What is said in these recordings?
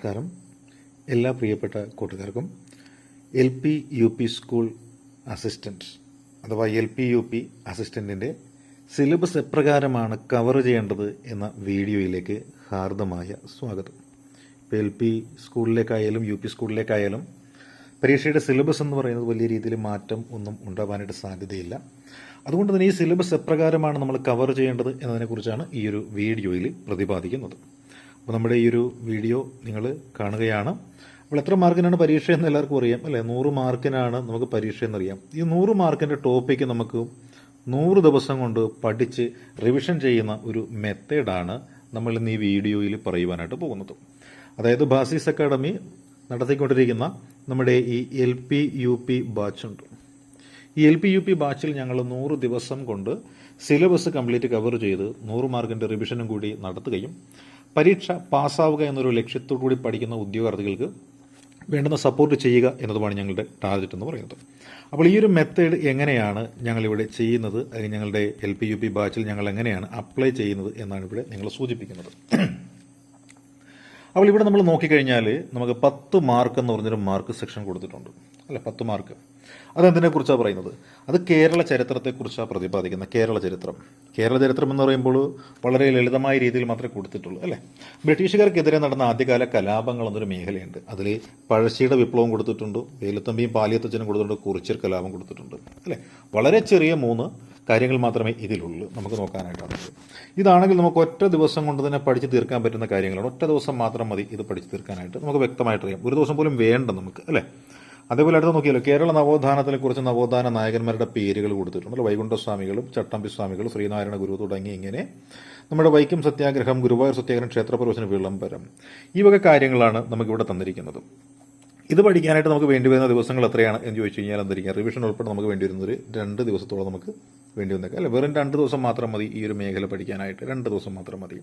നമസ്കാരം. എല്ലാ പ്രിയപ്പെട്ട കൂട്ടുകാർക്കും L P U P school assistant അഥവാ എൽ പി യു പി അസിസ്റ്റന്റിന്റെ സിലബസ് എപ്രകാരമാണ് കവർ ചെയ്യേണ്ടത് എന്ന വീഡിയോയിലേക്ക് ഹാർദമായ സ്വാഗതം. ഇപ്പോൾ എൽ പി സ്കൂളിലേക്കായാലും യു പി സ്കൂളിലേക്കായാലും പരീക്ഷയുടെ സിലബസ് എന്ന് പറയുന്നത് വലിയ രീതിയിൽ മാറ്റം ഒന്നും ഉണ്ടാവാനായിട്ട് സാധ്യതയില്ല. അതുകൊണ്ട് തന്നെ ഈ സിലബസ് എപ്രകാരമാണ് നമ്മൾ കവർ ചെയ്യേണ്ടത് എന്നതിനെക്കുറിച്ചാണ് ഈ ഒരു വീഡിയോയിൽ പ്രതിപാദിക്കുന്നത്. അപ്പോൾ നമ്മുടെ ഈ ഒരു വീഡിയോ നിങ്ങൾ കാണുകയാണ്. അപ്പോൾ എത്ര മാർക്കിനാണ് പരീക്ഷ എന്ന് എല്ലാവർക്കും അറിയാം. അല്ലേ? നൂറ് മാർക്കിനാണ് നമുക്ക് പരീക്ഷ എന്നറിയാം. ഈ നൂറ് മാർക്കിന്റെ ടോപ്പിക്ക് നമുക്ക് നൂറ് ദിവസം കൊണ്ട് പഠിച്ച് റിവിഷൻ ചെയ്യുന്ന ഒരു മെത്തേഡാണ് നമ്മൾ ഇന്ന് ഈ വീഡിയോയിൽ പറയുവാനായിട്ട് പോകുന്നത്. അതായത് ബാസിസ് അക്കാഡമി നടത്തിക്കൊണ്ടിരിക്കുന്ന നമ്മുടെ ഈ എൽ പി യു പി ബാച്ചുണ്ട് ഈ എൽ പി യു പി ബാച്ചിൽ ഞങ്ങൾ നൂറ് ദിവസം കൊണ്ട് സിലബസ് കംപ്ലീറ്റ് കവർ ചെയ്ത് നൂറ് മാർക്കിന്റെ റിവിഷനും കൂടി നടത്തുകയും പരീക്ഷ പാസ്സാവുക എന്നൊരു ലക്ഷ്യത്തോടു കൂടി പഠിക്കുന്ന ഉദ്യോഗാർത്ഥികൾക്ക് വേണ്ടുന്ന സപ്പോർട്ട് ചെയ്യുക എന്നതുമാണ് ഞങ്ങളുടെ ടാർഗറ്റ് എന്ന് പറയുന്നത്. അപ്പോൾ ഈ ഒരു മെത്തേഡ് എങ്ങനെയാണ് ഞങ്ങളിവിടെ ചെയ്യുന്നത്? അല്ലെങ്കിൽ ഞങ്ങളുടെ എൽ പി യു പി ബാച്ചിൽ ഞങ്ങൾ എങ്ങനെയാണ് അപ്ലൈ ചെയ്യുന്നത് എന്നാണ് ഇവിടെ നിങ്ങൾ സൂചിപ്പിക്കുന്നത്. അപ്പോൾ ഇവിടെ നമ്മൾ നോക്കിക്കഴിഞ്ഞാൽ നമുക്ക് പത്ത് മാർക്ക് എന്ന് പറഞ്ഞൊരു മാർക്ക് സെക്ഷൻ കൊടുത്തിട്ടുണ്ട്. അല്ല പത്ത് മാർക്ക് അതെന്തിനെക്കുറിച്ചാണ് പറയുന്നത്? അത് കേരള ചരിത്രത്തെക്കുറിച്ചാണ് പ്രതിപാദിക്കുന്നത് കേരള ചരിത്രം. കേരള ചരിത്രം എന്ന് പറയുമ്പോൾ വളരെ ലളിതമായ രീതിയിൽ മാത്രമേ കൊടുത്തിട്ടുള്ളൂ അല്ലേ? ബ്രിട്ടീഷുകാർക്കെതിരെ നടന്ന ആദ്യകാല കലാപങ്ങൾ എന്നൊരു മേഖലയുണ്ട്. അതിൽ പഴശ്ശിയുടെ വിപ്ലവം കൊടുത്തിട്ടുണ്ട് വേലുത്തമ്പിയും പാലിയത്തച്ഛനും കൊടുത്തിട്ടുണ്ട് കുറിച്യർ കലാപം കൊടുത്തിട്ടുണ്ട് അല്ലേ? വളരെ ചെറിയ മൂന്ന് കാര്യങ്ങൾ മാത്രമേ ഇതിലുള്ളൂ നമുക്ക് നോക്കാനായിട്ടുള്ളത് ഇതാണെങ്കിൽ നമുക്ക് ഒറ്റ ദിവസം കൊണ്ട് തന്നെ പഠിച്ച് തീർക്കാൻ പറ്റുന്ന കാര്യങ്ങളാണ്. ഒറ്റ ദിവസം മാത്രം മതി ഇത് പഠിച്ച് തീർക്കാനായിട്ട്. നമുക്ക് വ്യക്തമായിട്ടറിയാം ഒരു ദിവസം പോലും വേണ്ട നമുക്ക് അല്ലേ? അതേപോലെ അടുത്ത് നോക്കിയാലോ കേരള നവോത്ഥാനത്തിനെ കുറിച്ച് നവോത്ഥാന നായകന്മാരുടെ പേരുകൾ കൊടുത്തിട്ടുണ്ട്. വൈകുണ്ഠസ്വാമികളും ചട്ടമ്പി സ്വാമികൾ ശ്രീനാരായണ ഗുരു തുടങ്ങി ഇങ്ങനെ നമ്മുടെ വൈക്കം സത്യാഗ്രഹം ഗുരുവായൂർ സത്യാഗ്രഹം ക്ഷേത്രപ്രവേശന വിളംബരം ഈ വക കാര്യങ്ങളാണ് നമുക്കിവിടെ തന്നിരിക്കുന്നത്. ഇത് പഠിക്കാനായിട്ട് നമുക്ക് വേണ്ടി വരുന്ന ദിവസങ്ങൾ എത്രയാണ് എന്ന് ചോദിച്ചു കഴിഞ്ഞാൽ എന്തായിരിക്കും റിവിഷൻ ഉൾപ്പെടെ നമുക്ക് വേണ്ടി വരുന്ന ഒരു രണ്ട് ദിവസത്തോളം നമുക്ക് വേണ്ടി വന്നേക്കാം അല്ലെ വെറും രണ്ട് ദിവസം മാത്രം മതി ഈ ഒരു മേഖല പഠിക്കാനായിട്ട്. രണ്ട് ദിവസം മാത്രം മതി.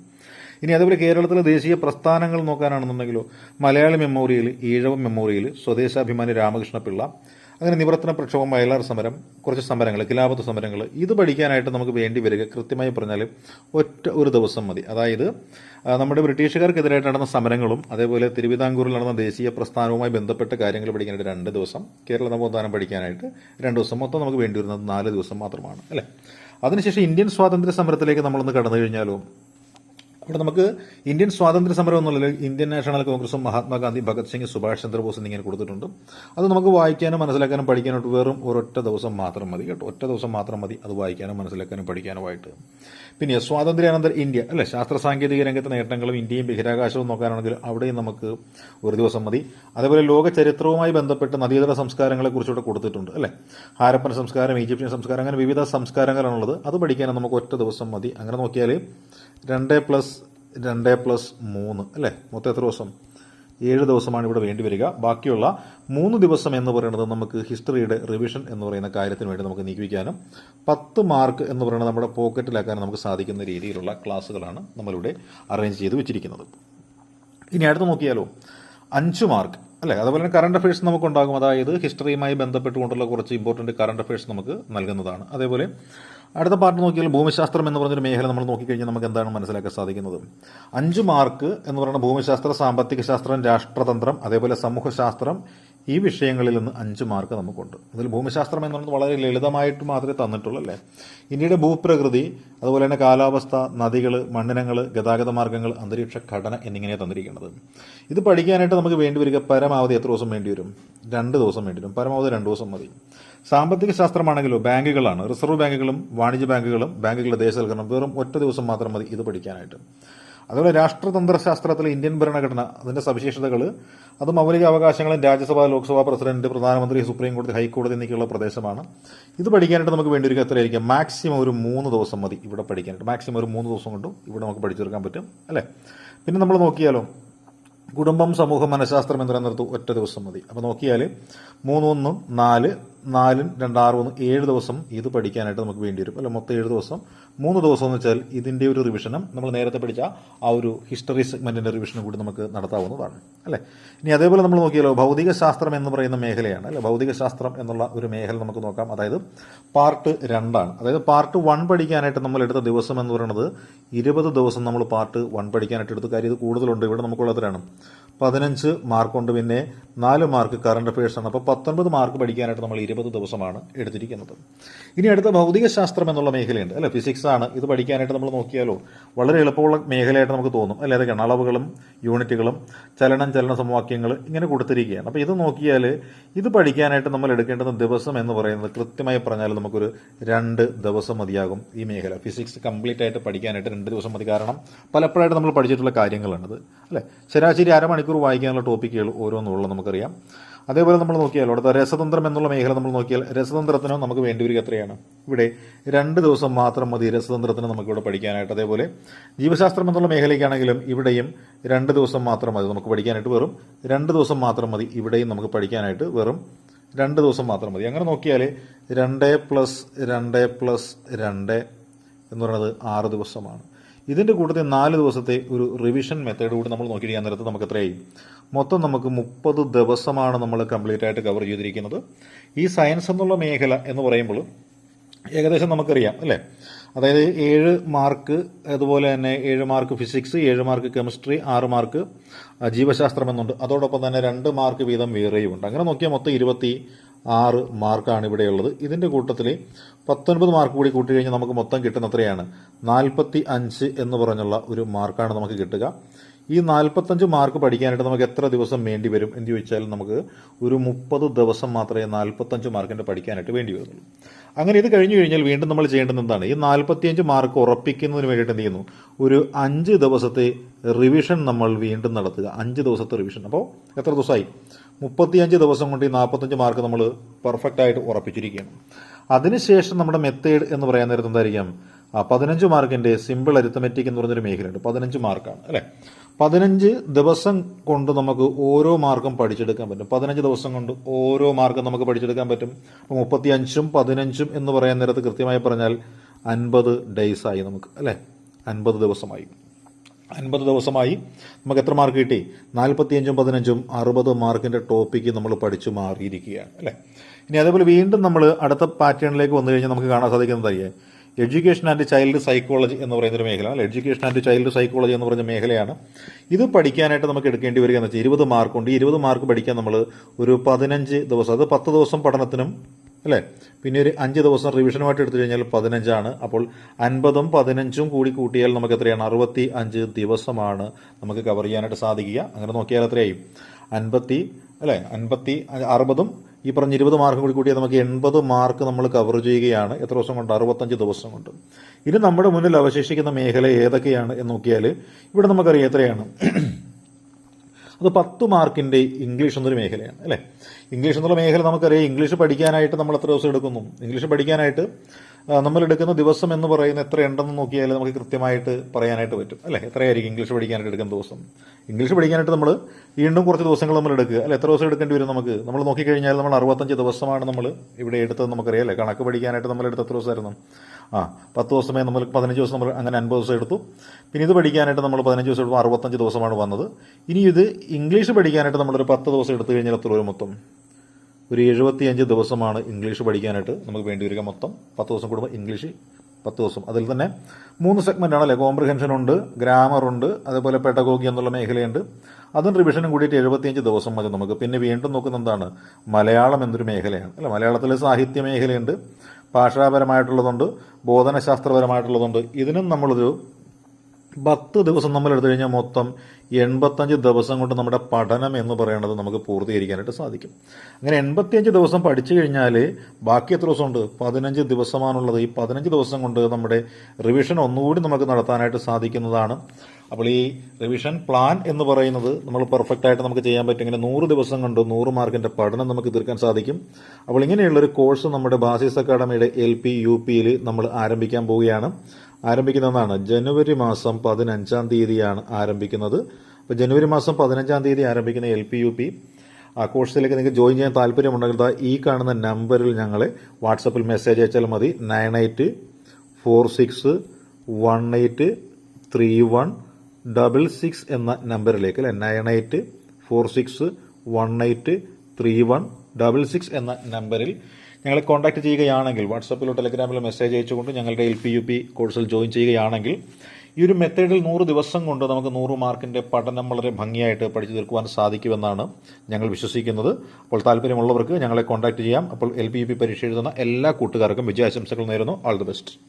ഇനി അതുപോലെ കേരളത്തിലെ ദേശീയ പ്രസ്ഥാനങ്ങൾ നോക്കാനാണെന്നുണ്ടെങ്കിലോ മലയാളി മെമ്മോറിയൽ ഈഴവ മെമ്മോറിയൽ സ്വദേശാഭിമാനി രാമകൃഷ്ണപിള്ള അങ്ങനെ നിവർത്തന പ്രക്ഷോഭം വയലാർ സമരം കുറച്ച് സമരങ്ങൾ കിലാപത്ത് സമരങ്ങൾ ഇത് പഠിക്കാനായിട്ട് നമുക്ക് വേണ്ടി വരിക. കൃത്യമായി പറഞ്ഞാൽ ഒറ്റ ഒരു ദിവസം മതി. അതായത് നമ്മുടെ ബ്രിട്ടീഷുകാർക്കെതിരായിട്ട് നടന്ന സമരങ്ങളും അതേപോലെ തിരുവിതാംകൂറിൽ നടന്ന ദേശീയ പ്രസ്ഥാനവുമായി ബന്ധപ്പെട്ട കാര്യങ്ങൾ പഠിക്കാനായിട്ട് രണ്ട് ദിവസം കേരള നവോത്ഥാനം പഠിക്കാനായിട്ട് രണ്ട് ദിവസം. മൊത്തം നമുക്ക് വേണ്ടി വരുന്നത് നാല് ദിവസം മാത്രമാണ് അല്ലേ? അതിനുശേഷം ഇന്ത്യൻ സ്വാതന്ത്ര്യ സമരത്തിലേക്ക് നമ്മളൊന്ന് കടന്നു കഴിഞ്ഞാലോ? അവിടെ നമുക്ക് ഇന്ത്യൻ സ്വാതന്ത്ര്യ സമരം എന്നുള്ളത് ഇന്ത്യൻ നാഷണൽ കോൺഗ്രസും മഹാത്മാഗാന്ധി ഭഗത് സിംഗ് സുഭാഷ് ചന്ദ്രബോസ് എന്നിങ്ങനെ കൊടുത്തിട്ടുണ്ട്. അത് നമുക്ക് വായിക്കാനും മനസ്സിലാക്കാനും പഠിക്കാനായിട്ട് വെറും ഒരൊറ്റ ദിവസം മാത്രം മതി കേട്ടോ. ഒറ്റ ദിവസം മാത്രം മതി അത് വായിക്കാനും മനസ്സിലാക്കാനും പഠിക്കാനുമായിട്ട്. പിന്നെ സ്വാതന്ത്ര്യാനന്തര ഇന്ത്യ അല്ലെ? ശാസ്ത്ര സാങ്കേതിക രംഗത്തെ നേട്ടങ്ങളും ഇന്ത്യയും ബഹിരാകാശവും നോക്കാനാണെങ്കിൽ അവിടെയും നമുക്ക് ഒരു ദിവസം മതി. അതേപോലെ ലോക ചരിത്രവുമായി ബന്ധപ്പെട്ട് നദീതര സംസ്കാരങ്ങളെ കുറിച്ചുകൂടെ കൊടുത്തിട്ടുണ്ട് അല്ലെ? ഹാരപ്പൻ സംസ്കാരം ഈജിപ്ഷ്യൻ സംസ്കാരം അങ്ങനെ വിവിധ സംസ്കാരങ്ങളാണുള്ളത്. അത് പഠിക്കാനും നമുക്ക് ഒറ്റ ദിവസം മതി. അങ്ങനെ നോക്കിയാൽ രണ്ട് പ്ലസ് രണ്ട് പ്ലസ് മൂന്ന് അല്ലേ? മൊത്തം എത്ര ദിവസം? ഏഴ് ദിവസമാണ് ഇവിടെ വേണ്ടി വരിക. ബാക്കിയുള്ള മൂന്ന് ദിവസം എന്ന് പറയുന്നത് നമുക്ക് ഹിസ്റ്ററിയുടെ റിവിഷൻ എന്ന് പറയുന്ന കാര്യത്തിന് വേണ്ടി നമുക്ക് നീക്കിവെക്കാനും പത്ത് മാർക്ക് എന്ന് പറയുന്നത് നമ്മുടെ പോക്കറ്റിലാക്കാനും നമുക്ക് സാധിക്കുന്ന രീതിയിലുള്ള ക്ലാസ്സുകളാണ് നമ്മളിവിടെ അറേഞ്ച് ചെയ്ത് വെച്ചിരിക്കുന്നത്. ഇനി അടുത്ത് നോക്കിയാലോ. അഞ്ച് മാർക്ക് അല്ലേ? അതുപോലെ തന്നെ കറണ്ട് അഫയേഴ്സ് നമുക്കുണ്ടാകും. അതായത് ഹിസ്റ്ററിയുമായി ബന്ധപ്പെട്ടുകൊണ്ടുള്ള കുറച്ച് ഇമ്പോർട്ടന്റ് കറണ്ട് അഫയേഴ്സ് നമുക്ക് നൽകുന്നതാണ്. അതേപോലെ അടുത്ത പാർട്ട് നോക്കിയാൽ ഭൂമിശാസ്ത്രം എന്ന് പറഞ്ഞൊരു മേഖല നമ്മൾ നോക്കിക്കഴിഞ്ഞാൽ നമുക്ക് എന്താണ് മനസ്സിലാക്കാൻ സാധിക്കുന്നത്? അഞ്ച് മാർക്ക് എന്ന് പറയുന്ന ഭൂമിശാസ്ത്ര സാമ്പത്തിക ശാസ്ത്രം രാഷ്ട്രതന്ത്രം അതേപോലെ സമൂഹശാസ്ത്രം ഈ വിഷയങ്ങളിൽ നിന്ന് അഞ്ച് മാർക്ക് നമുക്കുണ്ട്. അതിൽ ഭൂമിശാസ്ത്രം എന്ന് പറയുന്നത് വളരെ ലളിതമായിട്ട് മാത്രമേ തന്നിട്ടുള്ളൂ അല്ലേ? ഇന്ത്യയുടെ ഭൂപ്രകൃതി അതുപോലെ തന്നെ കാലാവസ്ഥ നദികൾ മണ്ണിനങ്ങൾ ഗതാഗത മാർഗങ്ങൾ അന്തരീക്ഷ ഘടന എന്നിങ്ങനെയാണ് തന്നിരിക്കുന്നത്. ഇത് പഠിക്കാനായിട്ട് നമുക്ക് വേണ്ടി വരിക പരമാവധി എത്ര ദിവസം വേണ്ടി വരും? രണ്ട് ദിവസം വേണ്ടി വരും. പരമാവധി രണ്ട് ദിവസം മതി. സാമ്പത്തിക ശാസ്ത്രമാണെങ്കിലോ ബാങ്കുകളാണ്. റിസർവ് ബാങ്കുകളും വാണിജ്യ ബാങ്കുകളും ബാങ്കുകളുടെ ദേശവൽക്കരണം വെറും ഒറ്റ ദിവസം മാത്രം മതി ഇത് പഠിക്കാനായിട്ട്. അതുപോലെ രാഷ്ട്രതന്ത്രശാസ്ത്രത്തിലെ ഇന്ത്യൻ ഭരണഘടന അതിന്റെ സവിശേഷതകൾ അത് മൗലിക അവകാശങ്ങളും രാജ്യസഭ ലോക്സഭാ പ്രസിഡന്റ് പ്രധാനമന്ത്രി സുപ്രീം കോടതി ഹൈക്കോടതി എന്നൊക്കെയുള്ള പ്രദേശമാണ്. ഇത് പഠിക്കാനായിട്ട് നമുക്ക് വേണ്ടി ഒരു എത്രയായിരിക്കും മാക്സിമം ഒരു മൂന്ന് ദിവസം മതി ഇവിടെ പഠിക്കാനായിട്ട്. മാക്സിമം ഒരു മൂന്ന് ദിവസം കൊണ്ടും ഇവിടെ നമുക്ക് പഠിച്ചു തീർക്കാൻ പറ്റും അല്ലേ? പിന്നെ നമ്മൾ നോക്കിയാലോ കുടുംബം സമൂഹം മനഃശാസ്ത്രം എന്ന് പറയുന്നിടത്ത് ഒറ്റ ദിവസം മതി. അപ്പോൾ നോക്കിയാൽ മൂന്നൊന്നും നാല് നാലും രണ്ടാറ് ഒന്ന് ഏഴ് ദിവസം ഇത് പഠിക്കാനായിട്ട് നമുക്ക് വേണ്ടി വരും അല്ല മൊത്തം ഏഴ് ദിവസം. മൂന്ന് ദിവസം എന്ന് വെച്ചാൽ ഇതിന്റെ ഒരു റിവിഷനും നമ്മൾ നേരത്തെ പഠിച്ച ആ ഒരു ഹിസ്റ്ററി സെഗ്മെന്റിന്റെ റിവിഷനും കൂടി നമുക്ക് നടത്താവുന്നതാണ്. അല്ലേ? ഇനി അതേപോലെ നമ്മൾ നോക്കിയാലോ ഭൗതികശാസ്ത്രം എന്ന് പറയുന്ന മേഖലയാണ്. അല്ലെ? ഭൗതികശാസ്ത്രം എന്നുള്ള ഒരു മേഖല നമുക്ക് നോക്കാം. അതായത് പാർട്ട് രണ്ടാണ്. അതായത് പാർട്ട് വൺ പഠിക്കാനായിട്ട് നമ്മൾ എടുത്ത ദിവസം എന്ന് പറയുന്നത് ഇരുപത് ദിവസം നമ്മൾ പാർട്ട് വൺ പഠിക്കാനായിട്ട് എടുത്ത കാര്യം ഇത് കൂടുതലുണ്ട്. ഇവിടെ നമുക്കുള്ളതിലാണ്. പതിനഞ്ച് മാർക്കുണ്ട് പിന്നെ നാല് മാർക്ക് കറണ്ട് അഫയേഴ്സ് ആണ്. അപ്പോൾ പത്തൊൻപത് മാർക്ക് പഠിക്കാനായിട്ട് നമ്മൾ ഇരുപത് ദിവസമാണ് എടുത്തിരിക്കുന്നത്. ഇനി അടുത്ത ഭൗതികശാസ്ത്രം എന്നുള്ള മേഖലയുണ്ട്. അല്ലെ? ഫിസിക്സ് ആണ്. ഇത് പഠിക്കാനായിട്ട് നമ്മൾ നോക്കിയാലോ വളരെ എളുപ്പമുള്ള മേഖലയായിട്ട് നമുക്ക് തോന്നും. അല്ലെ? അതൊക്കെയാണ്. അളവുകളും യൂണിറ്റുകളും ചലനം ചലന സമവാക്യങ്ങൾ ഇങ്ങനെ കൊടുത്തിരിക്കുകയാണ്. അപ്പോൾ ഇത് നോക്കിയാൽ ഇത് പഠിക്കാനായിട്ട് നമ്മൾ എടുക്കേണ്ടുന്ന ദിവസം എന്ന് പറയുന്നത് കൃത്യമായി പറഞ്ഞാൽ നമുക്കൊരു രണ്ട് ദിവസം മതിയാകും ഈ മേഖല. ഫിസിക്സ് കംപ്ലീറ്റ് ആയിട്ട് പഠിക്കാനായിട്ട് രണ്ട് ദിവസം മതി. കാരണം പലപ്പോഴായിട്ട് നമ്മൾ പഠിച്ചിട്ടുള്ള കാര്യങ്ങളാണത്. അല്ലേ? ശരാശരി അരമണിക്കൂർ വായിക്കാനുള്ള ടോപ്പിക്കുകൾ ഓരോന്നുള്ള നമുക്കറിയാം. അതേപോലെ നമ്മൾ നോക്കിയാൽ അടുത്ത രസതന്ത്രം എന്നുള്ള മേഖല നമ്മൾ നോക്കിയാൽ രസതന്ത്രത്തിന് നമുക്ക് വേണ്ടി വരിക എത്രയാണ്? ഇവിടെ രണ്ട് ദിവസം മാത്രം മതി രസതന്ത്രത്തിന് നമുക്കിവിടെ പഠിക്കാനായിട്ട്. അതേപോലെ ജീവശാസ്ത്രം എന്നുള്ള മേഖലയ്ക്കാണെങ്കിലും ഇവിടെയും രണ്ട് ദിവസം മാത്രം മതി നമുക്ക് പഠിക്കാനായിട്ട് വെറും രണ്ട് ദിവസം മാത്രം മതി ഇവിടെയും നമുക്ക് പഠിക്കാനായിട്ട് വെറും രണ്ട് ദിവസം മാത്രം മതി. അങ്ങനെ നോക്കിയാൽ രണ്ട് പ്ലസ് രണ്ട് പ്ലസ് രണ്ട് എന്ന് പറയുന്നത് ആറ് ദിവസമാണ്. ഇതിന്റെ കൂട്ടത്തിൽ നാല് ദിവസത്തെ ഒരു റിവിഷൻ മെത്തേഡ് കൂടി നമ്മൾ നോക്കിയിരിക്കാൻ നേരത്ത് നമുക്ക് എത്രയായി? മൊത്തം നമുക്ക് മുപ്പത് ദിവസമാണ് നമ്മൾ കംപ്ലീറ്റ് ആയിട്ട് കവർ ചെയ്തിരിക്കുന്നത്. ഈ സയൻസ് എന്നുള്ള മേഖല എന്ന് പറയുമ്പോൾ ഏകദേശം നമുക്കറിയാം അല്ലേ? അതായത് ഏഴ് മാർക്ക് അതുപോലെ തന്നെ ഏഴ് മാർക്ക് ഫിസിക്സ് ഏഴ് മാർക്ക് കെമിസ്ട്രി ആറ് മാർക്ക് ജീവശാസ്ത്രം എന്നുണ്ട്. അതോടൊപ്പം തന്നെ രണ്ട് മാർക്ക് വീതം വേറെയും ഉണ്ട് അങ്ങനെ നോക്കിയാൽ മൊത്തം ഇരുപത്തി ആറ് മാർക്കാണ് ഇവിടെയുള്ളത്. ഇതിന്റെ കൂട്ടത്തിൽ പത്തൊൻപത് മാർക്ക് കൂടി കൂട്ടി കഴിഞ്ഞാൽ നമുക്ക് മൊത്തം കിട്ടുന്ന എത്രയാണ് നാൽപ്പത്തി അഞ്ച് എന്ന് പറഞ്ഞുള്ള ഒരു മാർക്കാണ് നമുക്ക് കിട്ടുക. ഈ നാൽപ്പത്തഞ്ച് മാർക്ക് പഠിക്കാനായിട്ട് നമുക്ക് എത്ര ദിവസം വേണ്ടി വരും എന്ന് ചോദിച്ചാൽ നമുക്ക് ഒരു മുപ്പത് ദിവസം മാത്രമേ നാൽപ്പത്തഞ്ച് മാർക്കിന്റെ പഠിക്കാനായിട്ട് വേണ്ടി വരുന്നുള്ളൂ. അങ്ങനെ ഇത് കഴിഞ്ഞു കഴിഞ്ഞാൽ വീണ്ടും നമ്മൾ ചെയ്യേണ്ടത് എന്താണ്? ഈ നാൽപ്പത്തിയഞ്ച് മാർക്ക് ഉറപ്പിക്കുന്നതിന് വേണ്ടിയിട്ട് എന്ത് ചെയ്യുന്നു? ഒരു അഞ്ച് ദിവസത്തെ റിവിഷൻ നമ്മൾ വീണ്ടും നടത്തുക. അഞ്ച് ദിവസത്തെ റിവിഷൻ അപ്പോൾ എത്ര ദിവസമായി? മുപ്പത്തിയഞ്ച് ദിവസം കൊണ്ട് ഈ നാൽപ്പത്തഞ്ച് മാർക്ക് നമ്മൾ പെർഫെക്റ്റ് ആയിട്ട് ഉറപ്പിച്ചിരിക്കുകയാണ്. അതിനുശേഷം നമ്മുടെ മെത്തേഡ് എന്ന് പറയാൻ നേരത്തെ എന്തായിരിക്കാം? പതിനഞ്ച് മാർക്കിന്റെ സിമ്പിൾ അരിത്തമെറ്റിക് എന്ന് പറഞ്ഞൊരു മേഖലയുണ്ട്. പതിനഞ്ച് മാർക്കാണ് അല്ലേ? പതിനഞ്ച് ദിവസം കൊണ്ട് നമുക്ക് ഓരോ മാർഗം പഠിച്ചെടുക്കാൻ പറ്റും. പതിനഞ്ച് ദിവസം കൊണ്ട് ഓരോ മാർഗം നമുക്ക് പഠിച്ചെടുക്കാൻ പറ്റും. മുപ്പത്തി അഞ്ചും പതിനഞ്ചും എന്ന് പറയാൻ നേരത്ത് കൃത്യമായി പറഞ്ഞാൽ അൻപത് ഡേയ്സ് ആയി നമുക്ക് അല്ലേ? അൻപത് ദിവസമായി. അൻപത് ദിവസമായി നമുക്ക് എത്ര മാർക്ക് കിട്ടി? നാൽപ്പത്തിയഞ്ചും പതിനഞ്ചും അറുപത് മാർക്കിന്റെ ടോപ്പിക്ക് നമ്മൾ പഠിച്ചു മാറിയിരിക്കുകയാണ് അല്ലേ? ഇനി അതേപോലെ വീണ്ടും നമ്മൾ അടുത്ത പാറ്റേണിലേക്ക് വന്നു കഴിഞ്ഞാൽ നമുക്ക് കാണാൻ സാധിക്കുന്നതായി എഡ്യൂക്കേഷൻ ആൻഡ് ചൈൽഡ് സൈക്കോളജി എന്ന് പറയുന്നൊരു മേഖല. അല്ല എഡ്യൂക്കേഷൻ ആൻഡ് ചൈൽഡ് സൈക്കോളജി എന്ന് പറഞ്ഞ മേഖലയാണ്. ഇത് പഠിക്കാനായിട്ട് നമുക്ക് എടുക്കേണ്ടി വരിക എന്ന് വെച്ചാൽ ഇരുപത് മാർക്കുണ്ട്. ഇരുപത് മാർക്ക് പഠിക്കാൻ നമ്മൾ ഒരു പതിനഞ്ച് ദിവസം അത് പത്ത് ദിവസം പഠനത്തിനും അല്ലേ? പിന്നെ ഒരു അഞ്ച് ദിവസം റിവിഷനുമായിട്ട് എടുത്തു കഴിഞ്ഞാൽ പതിനഞ്ചാണ്. അപ്പോൾ അൻപതും പതിനഞ്ചും കൂടി കൂട്ടിയാൽ നമുക്ക് എത്രയാണ്? അറുപത്തി അഞ്ച് ദിവസമാണ് നമുക്ക് കവർ ചെയ്യാനായിട്ട് സാധിക്കുക. അങ്ങനെ നോക്കിയാൽ എത്രയായി? അൻപത്തി അല്ലേ? അൻപത്തി അറുപതും ഈ പറഞ്ഞ ഇരുപത് മാർക്കും കൂടി കൂട്ടിയാൽ നമുക്ക് എൺപത് മാർക്ക് നമ്മൾ കവർ ചെയ്യുകയാണ്. എത്ര ദിവസം കൊണ്ട്? അറുപത്തഞ്ച് ദിവസം കൊണ്ട്. ഇനി നമ്മുടെ മുന്നിൽ അവശേഷിക്കുന്ന മേഖല ഏതൊക്കെയാണ് എന്ന് നോക്കിയാൽ ഇവിടെ നമുക്കറിയാം എത്രയാണ്? അത് പത്ത് മാർക്കിന്റെ ഇംഗ്ലീഷ് എന്നൊരു മേഖലയാണ് അല്ലേ? ഇംഗ്ലീഷ് എന്നുള്ള മേഖല നമുക്കറിയാം. ഇംഗ്ലീഷ് പഠിക്കാനായിട്ട് നമ്മൾ എത്ര ദിവസം എടുക്കുന്നു? ഇംഗ്ലീഷ് പഠിക്കാനായിട്ട് നമ്മൾ എടുക്കുന്ന ദിവസം എന്ന് പറയുന്ന എത്ര ഉണ്ടെന്ന് നോക്കിയാൽ നമുക്ക് കൃത്യമായിട്ട് പറയാനായിട്ട് പറ്റും. അല്ലേ? എത്രയായിരിക്കും ഇംഗ്ലീഷ് പഠിക്കാനായിട്ട് എടുക്കുന്ന ദിവസം? ഇംഗ്ലീഷ് പഠിക്കാനായിട്ട് നമ്മൾ വീണ്ടും കുറച്ച് ദിവസങ്ങൾ നമ്മൾ എടുക്കുക. അല്ലെ? എത്ര ദിവസം എടുക്കേണ്ടി വരും നമുക്ക്? നമ്മൾ നോക്കിക്കഴിഞ്ഞാൽ നമ്മൾ അറുപത്തഞ്ച് ദിവസമാണ് നമ്മൾ ഇവിടെ എടുത്തത് നമുക്കറിയാം. അല്ലേ? കണക്ക് പഠിക്കാനായിട്ട് നമ്മൾ എടുത്ത എത്ര ദിവസമായിരുന്നു? ആ പത്ത് ദിവസമേ നമ്മൾ പതിനഞ്ച് ദിവസം നമ്മൾ അങ്ങനെ അൻപത് ദിവസം എടുത്തു. പിന്നെ ഇത് പഠിക്കാനായിട്ട് നമ്മൾ പതിനഞ്ച് ദിവസം എടുത്തു. അറുപത്തഞ്ച് ദിവസമാണ് വന്നത്. ഇനി ഇത് ഇംഗ്ലീഷ് പഠിക്കാനായിട്ട് നമ്മളൊരു പത്ത് ദിവസം എടുത്തു കഴിഞ്ഞാൽ എത്ര രൂപ മൊത്തം? ഒരു എഴുപത്തിയഞ്ച് ദിവസമാണ് ഇംഗ്ലീഷ് പഠിക്കാനായിട്ട് നമുക്ക് വേണ്ടി വരിക മൊത്തം. പത്ത് ദിവസം കൂടുമ്പോൾ ഇംഗ്ലീഷ് പത്ത് ദിവസം. അതിൽ തന്നെ മൂന്ന് സെഗ്മെന്റ് ആണല്ലേ കോംപ്രിഹെൻഷൻ ഉണ്ട് ഗ്രാമർ ഉണ്ട് അതേപോലെ പെഡഗോഗി എന്നുള്ള മേഖലയുണ്ട്. അതും റിവിഷനും കൂടിയിട്ട് എഴുപത്തിയഞ്ച് ദിവസം മതി നമുക്ക്. പിന്നെ വീണ്ടും നോക്കുന്ന എന്താണ്? മലയാളം എന്നൊരു മേഖലയാണ്. അല്ല മലയാളത്തിൽ സാഹിത്യ മേഖലയുണ്ട്. ഭാഷാപരമായിട്ടുള്ളതുണ്ട് ബോധനശാസ്ത്രപരമായിട്ടുള്ളതുണ്ട്. ഇതിനും നമ്മളൊരു പത്ത് ദിവസം നമ്മൾ എടുത്തു കഴിഞ്ഞാൽ മൊത്തം എൺപത്തഞ്ച് ദിവസം കൊണ്ട് നമ്മുടെ പഠനം എന്ന് പറയുന്നത് നമുക്ക് പൂർത്തീകരിക്കാനായിട്ട് സാധിക്കും. അങ്ങനെ എൺപത്തിയഞ്ച് ദിവസം പഠിച്ചു കഴിഞ്ഞാൽ ബാക്കി എത്ര ദിവസമുണ്ട് പതിനഞ്ച് ദിവസമാണുള്ളത്. ഈ പതിനഞ്ച് ദിവസം കൊണ്ട് നമ്മുടെ റിവിഷൻ ഒന്നുകൂടി നമുക്ക് നടത്താനായിട്ട് സാധിക്കുന്നതാണ്. അപ്പോൾ ഈ റിവിഷൻ പ്ലാൻ എന്ന് പറയുന്നത് നമ്മൾ പെർഫെക്റ്റ് ആയിട്ട് നമുക്ക് ചെയ്യാൻ പറ്റും. ഇങ്ങനെ നൂറ് ദിവസം കൊണ്ട് നൂറ് മാർക്കിന്റെ പഠനം നമുക്ക് തീർക്കാൻ സാധിക്കും. അപ്പോൾ ഇങ്ങനെയുള്ളൊരു കോഴ്സ് നമ്മുടെ ബാസിസ് അക്കാഡമിയുടെ എൽ പി യു പിയിൽ നമ്മൾ ആരംഭിക്കാൻ പോവുകയാണ്. ആരംഭിക്കുന്നതാണ് ജനുവരി മാസം പതിനഞ്ചാം തീയതിയാണ് ആരംഭിക്കുന്നത്. അപ്പോൾ ജനുവരി മാസം പതിനഞ്ചാം തീയതി ആരംഭിക്കുന്ന എൽ പി യു പി ആ കോഴ്സിലേക്ക് നിങ്ങൾക്ക് ജോയിൻ ചെയ്യാൻ താല്പര്യമുണ്ടെങ്കിൽ ഈ കാണുന്ന നമ്പറിൽ ഞങ്ങളെ വാട്സപ്പിൽ മെസ്സേജ് അയച്ചാൽ മതി. Nine eight four six one eight three one double six എന്ന നമ്പറിലേക്ക് അല്ലെ? Nine eight four six one eight three one double six എന്ന നമ്പറിൽ ഞങ്ങളെ കോൺടാക്ട് ചെയ്യുകയാണെങ്കിൽ വാട്സപ്പിലോ ടെലഗ്രാമിലോ മെസ്സേജ് അയച്ചുകൊണ്ട് ഞങ്ങളുടെ എൽ പി യു പി കോഴ്സിൽ ജോയിൻ ചെയ്യുകയാണെങ്കിൽ ഈ ഒരു മെത്തേഡിൽ നൂറ് ദിവസം കൊണ്ട് നമുക്ക് നൂറ് മാർക്കിന്റെ പഠനം വളരെ ഭംഗിയായിട്ട് പഠിച്ചു തീർക്കുവാൻ സാധിക്കുമെന്നാണ് ഞങ്ങൾ വിശ്വസിക്കുന്നത്. അപ്പോൾ താല്പര്യമുള്ളവർക്ക് ഞങ്ങളെ കോൺടാക്റ്റ് ചെയ്യാം. അപ്പോൾ എൽ പി യു പി പരീക്ഷ എഴുതുന്ന എല്ലാ കൂട്ടുകാർക്കും വിജയാശംസകൾ നേരുന്നു. All the best